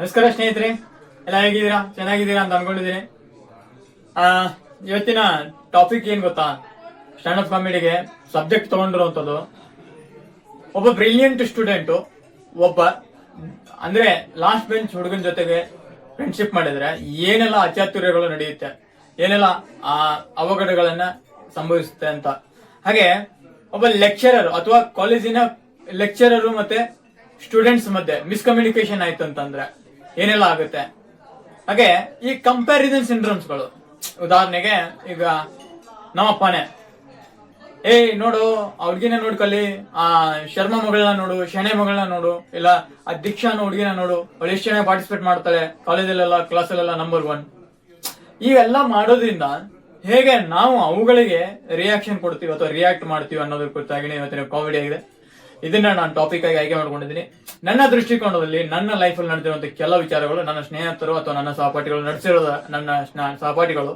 ನಮಸ್ಕಾರ ಸ್ನೇಹಿತರೆ. ಎಲ್ಲ ಹೇಗಿದ್ದೀರಾ? ಚೆನ್ನಾಗಿದ್ದೀರಾ ಅಂತ ಅನ್ಕೊಂಡಿದ್ದೀನಿ. ಆ, ಇವತ್ತಿನ ಟಾಪಿಕ್ ಏನ್ ಗೊತ್ತಾ? ಸ್ಟ್ಯಾಂಡ್ ಅಪ್ ಕಾಮಿಡಿಗೆ ಸಬ್ಜೆಕ್ಟ್ ತಗೊಂಡಿರುವಂತದ್ದು ಒಬ್ಬ ಬ್ರಿಲಿಯಂಟ್ ಸ್ಟೂಡೆಂಟು ಒಬ್ಬ ಅಂದ್ರೆ ಲಾಸ್ಟ್ ಬೆಂಚ್ ಹುಡುಗನ ಜೊತೆಗೆ ಫ್ರೆಂಡ್ಶಿಪ್ ಮಾಡಿದ್ರೆ ಏನೆಲ್ಲ ಅಚಾತುರ್ಯಗಳು ನಡೆಯುತ್ತೆ ಏನೆಲ್ಲ ಆ ಅವಘಡಗಳನ್ನ ಸಂಭವಿಸುತ್ತೆ ಅಂತ. ಹಾಗೆ ಒಬ್ಬ ಲೆಕ್ಚರರ್ ಅಥವಾ ಕಾಲೇಜಿನ ಲೆಕ್ಚರರು ಮತ್ತೆ ಸ್ಟೂಡೆಂಟ್ಸ್ ಮಧ್ಯೆ ಮಿಸ್ಕಮ್ಯುನಿಕೇಶನ್ ಆಯ್ತು ಅಂತಂದ್ರೆ ಏನೆಲ್ಲ ಆಗುತ್ತೆ? ಹಾಗೆ ಈ ಕಂಪ್ಯಾರಿಸನ್ ಸಿಂಡ್ರೋಮ್ಸ್ಗಳು ಉದಾಹರಣೆಗೆ ಈಗ ನಮ್ಮಪ್ಪನೇ ಏಯ್, ನೋಡು ಆ ನೋಡ್ಕೊಳ್ಳಿ ಆ, ಶರ್ಮ ಮಗಳನ್ನ ನೋಡು ಶಣೆ ಮಗಳನ್ನ ನೋಡು, ಇಲ್ಲ ಆ ದೀಕ್ಷಾ ಅನ್ನೋ ಹುಡುಗಿನ ನೋಡು. ಅವಳು ಎಷ್ಟು ಚೆನ್ನಾಗಿ ಪಾರ್ಟಿಸಿಪೇಟ್ ಮಾಡ್ತಾಳೆ? ಕಾಲೇಜಲ್ಲೆಲ್ಲ ಕ್ಲಾಸಲ್ಲೆಲ್ಲ ನಂಬರ್ ಒನ್ ಇವೆಲ್ಲ ಮಾಡೋದ್ರಿಂದ ಹೇಗೆ ನಾವು ಅವುಗಳಿಗೆ ರಿಯಾಕ್ಷನ್ ಕೊಡ್ತೀವಿ ಅಥವಾ ರಿಯಾಕ್ಟ್ ಮಾಡ್ತೀವಿ ಅನ್ನೋದ್ರ ಕುರಿತಾಗಿ ಇವತ್ತಿನ ಕಾಮಿಡಿ ಆಗಿದೆ. ಇದನ್ನ ನಾನು ಟಾಪಿಕ್ ಆಗಿ ಆಯ್ಕೆ ಮಾಡ್ಕೊಂಡಿದ್ದೀನಿ. ನನ್ನ ದೃಷ್ಟಿಕೋನದಲ್ಲಿ ನನ್ನ ಲೈಫ್ ಅಲ್ಲಿ ನಡೆದಿರುವಂತ ಕೆಲ ವಿಚಾರಗಳು, ನನ್ನ ಸ್ನೇಹಿತರು ಅಥವಾ ನನ್ನ ಸಹಪಾಠಿಗಳು ನಡೆಸಿರೋ ನನ್ನ ಸಹಪಾಠಿಗಳು,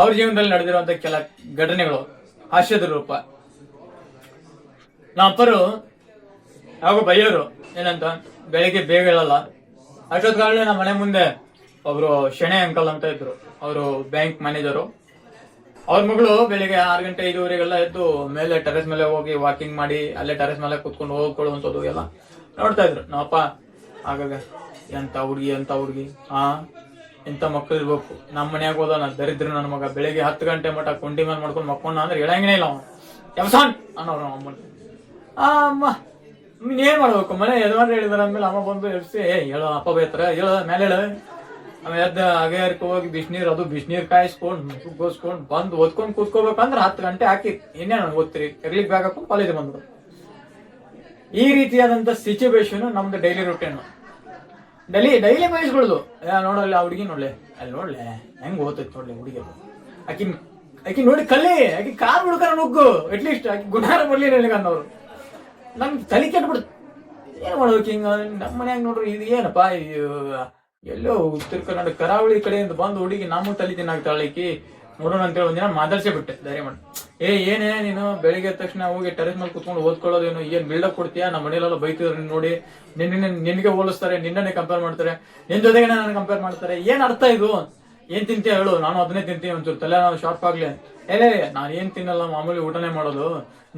ಅವ್ರ ಜೀವನದಲ್ಲಿ ನಡೆದಿರುವಂತಹ ಕೆಲ ಘಟನೆಗಳು, ಹಾಸ್ಯದ ರೂಪ. ನಮ್ಮ ಅಪ್ಪರು ಯಾವಾಗ ಬೈಯೋರು ಏನಂತ, ಬೆಳಿಗ್ಗೆ ಬೇಗ ಹೇಳಲ್ಲ ಕಾಲ ನಮ್ಮ ಮನೆ ಮುಂದೆ ಒಬ್ರು ಶೆಣೆ ಅಂಕಲ್ ಅಂತ ಇದ್ರು. ಅವರು ಬ್ಯಾಂಕ್ ಮ್ಯಾನೇಜರು ಅವ್ರ ಮಗಳು ಬೆಳಿಗ್ಗೆ ಆರು ಗಂಟೆ ಐದುವರೆಗೆಲ್ಲ ಎದ್ದು ಮೇಲೆ ಟೆರೆಸ್ ಮೇಲೆ ಹೋಗಿ ವಾಕಿಂಗ್ ಮಾಡಿ, ಅಲ್ಲೇ ಟೆರೆಸ್ ಮೇಲೆ ಕುತ್ಕೊಂಡು ಹೋಗ್ಕೊಳ್ಳುವಂಥದ್ದು ಎಲ್ಲ ನೋಡ್ತಾ ಇದ್ರು. ನಾವಪ್ಪ, ಆಗಾಗ ಎಂತ ಹುಡುಗಿ ಎಂತ ಹುಡುಗಿ? ಆ? ಎಂತ ಮಕ್ಕಳು ಇರ್ಬೇಕು? ನಮ್ಮ ಮನ್ಯಾಗ ಹೋದ ದರಿದ್ರ ನನ್ನ ಮಗ. ಬೆಳಿಗ್ಗೆ ಹತ್ತು ಗಂಟೆ ಮಟ್ಟ ಕುಂಡಿ ಮೇಲೆ ಮಾಡ್ಕೊಂಡು ಮಕ್ಕೊಂಡ ಅಂದ್ರೆ ಹೇಳಂಗನೇ ಇಲ್ಲ ಅವನು. ಕೆಲ್ಸಾನ್ ಅನ್ನೋರು ನಮ್ಮ ಅಮ್ಮನ. ಆ, ಅಮ್ಮ, ನೀನ್ ಏನ್ ಮಾಡ್ಬೇಕು? ಮನೆ ಯಜಮಾನ್ರು ಹೇಳಿದಾರ ಅಂದ್ಮೇಲೆ ಅಮ್ಮ ಬಂದು ಎಬ್ಸಿ, ಏ, ಹೇಳೋ, ಅಪ್ಪ ಬೈತಾರ ಹೇಳೋ, ಮೇಲೆ ಹೇಳ. ಆಮೇಲೆ ಎದ್ದ ಹೋಗಿ ಬಿಸಿನೀರ್ ಅದು ಬಿಸಿನೀರ್ ಕಾಯಿಸ್ಕೊಂಡ್ ಗೋಸ್ಕೊಂಡ್ ಬಂದು ಓದ್ಕೊಂಡು ಕೂತ್ಕೋಬೇಕಂದ್ರೆ ಹತ್ತು ಗಂಟೆ ಹಾಕಿ ಇನ್ನೇನು ಓದ್ತೀರಿ ಎರ್ಲಿಕ್ ಬ್ಯಾಗ್ ಹಾಕೊಂಡು ಕಾಲೇಜ್ ಬಂದ್ರು ಈ ರೀತಿಯಾದಂತ ಸಿಚುವೇಶನ್ ನಮ್ದು ಡೈಲಿ ರೊಟೀನ್ ಡೈಲಿ ಡೈಲಿ ಬಯಸ್ಕೊಳ್ಳೋದು ನೋಡಲ್ಲ ಆ ಹುಡುಗಿ ನೋಡ್ಲೆ. ಅಲ್ಲಿ ನೋಡ್ಲೆ, ಹೆಂಗ್ ಓದ್ತೈತೆ ನೋಡ್ಲೆ ಹುಡುಗಿ ಆಕಿ ಆಕಿ ನೋಡಿ ಕಲ್ಲಿ ಆಕಿ ಕಾರ್ ಹುಡುಕರ ನುಗ್ಗು ಅಟ್ಲೀಸ್ಟ್ ಆಕಿ ಗುಣಾರ ಬರ್ಲಿ ಅನ್ನೋರು. ನಮ್ಗೆ ತಲೆ ಕೆಟ್ಬಿಡ್ತು. ಏನ್ ಮಾಡೋಕೆ ಹಿಂಗ ನಮ್ಮ ಮನ್ಯಾಗ ನೋಡ್ರಿ, ಇದು ಏನಪ್ಪ ಎಲ್ಲೋ ಉತ್ತರ ಕರ್ನಾಟಕ ಕರಾವಳಿ ಕಡೆಯಿಂದ ಬಂದು ಹುಡುಗಿ ನಮ್ಮ ತಲೆ ತಿನ್ನಾಗ್ತಾಳಿಕಿ ನೋಡೋಣ ಅಂತೇಳಿ ಒಂದಿನ ಮಾತಾಡ್ಸೇ ಬಿಟ್ಟೆ, ಧೈರ್ಯ ಮಾಡಿ. ಏ, ಏನೇ ನೀನು ಬೆಳಿಗ್ಗೆ ತಕ್ಷಣ ಹೋಗಿ ಟೆರೆಸ್ ಮೇಲೆ ಕುತ್ಕೊಂಡು ಓದ್ಕೊಳ್ಳೋದೇನು ಏನ್ ಬಿಲ್ಡಪ್ ಕೊಡ್ತೀಯಾ? ನಮ್ಮ ಮನೇಲೆಲ್ಲ ಬೈತಿದ್ರು ನೋಡಿ. ನಿನ್ನ ನಿನಗೆ ಹೋಲಿಸ್ತಾರೆ, ನಿನ್ನನ್ನೇ ಕಂಪೇರ್ ಮಾಡ್ತಾರೆ. ನಿನ್ ಜೊತೆಗೆ ನನ್ನ ಕಂಪೇರ್ ಮಾಡ್ತಾರೆ. ಏನ್ ಅರ್ಥ ಇದು? ಏನ್ ತಿಂತೀಯ ಹೇಳು, ನಾನು ಅದನ್ನೇ ತಿಂತೀನಿ ಒಂಚೂರು ತಲೆ ನಾವು ಶಾರ್ಪ್ ಆಗ್ಲಿ ಏಲೇ ನಾನು ಏನ್ ತಿನ್ನಲ್ಲ, ಮಾಮೂಲಿ ಊಟನೇ ಮಾಡೋದು.